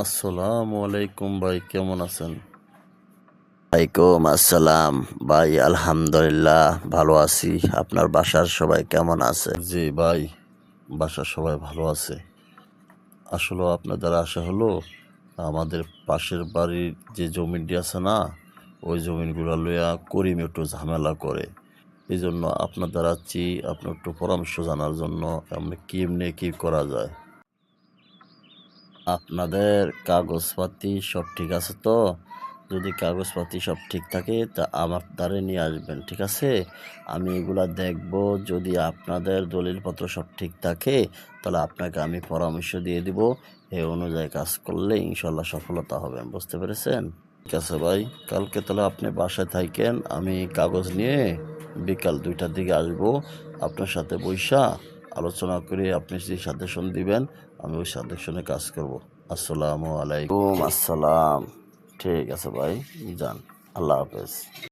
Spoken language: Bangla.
আসসালামু আলাইকুম ভাই কেমন আছেন? ওয়ালাইকুম আসসালাম। ভাই আলহামদুলিল্লাহ ভালো আছি। আপনার বাসার সবাই কেমন আছে? জি ভাই বাসার সবাই ভালো আছে। আসলে আপনাদের আশা হলো আমাদের পাশের বাড়ির যে জমিটি আছে না ওই জমিনগুলো লইয়া করিম একটু ঝামেলা করে। এই জন্য আপনাদের আছি আপনার একটু পরামর্শ জানার জন্য আমরা কি এমনি কি করা যায়? আপনাদের কাগজপাতি সব ঠিক আছে তো? যদি কাগজপাতি সব ঠিক থাকে, তা আমার দ্বারে নিয়ে আসবেন, ঠিক আছে? আমি এগুলা দেখব, যদি আপনাদের দলিলপত্র সব ঠিক থাকে, তাহলে আপনাকে আমি পরামর্শ দিয়ে দিব। এই অনুযায়ী কাজ করলে ইনশাল্লাহ সফলতা হবে, বুঝতে পেরেছেন? ঠিক আছে ভাই, কালকে তাহলে আপনি বাসায় থাকেন, আমি কাগজ নিয়ে বিকাল দুইটার দিকে আসব, আপনার সাথে বৈশা আলোচনা করে আপনি যদি সাজেশন দিবেন, আমি ওই সাজেশনে কাজ করব। আসসালামু আলাইকুম। আসসালাম। ঠিক আছে ভাই, যান। আল্লাহ হাফেজ।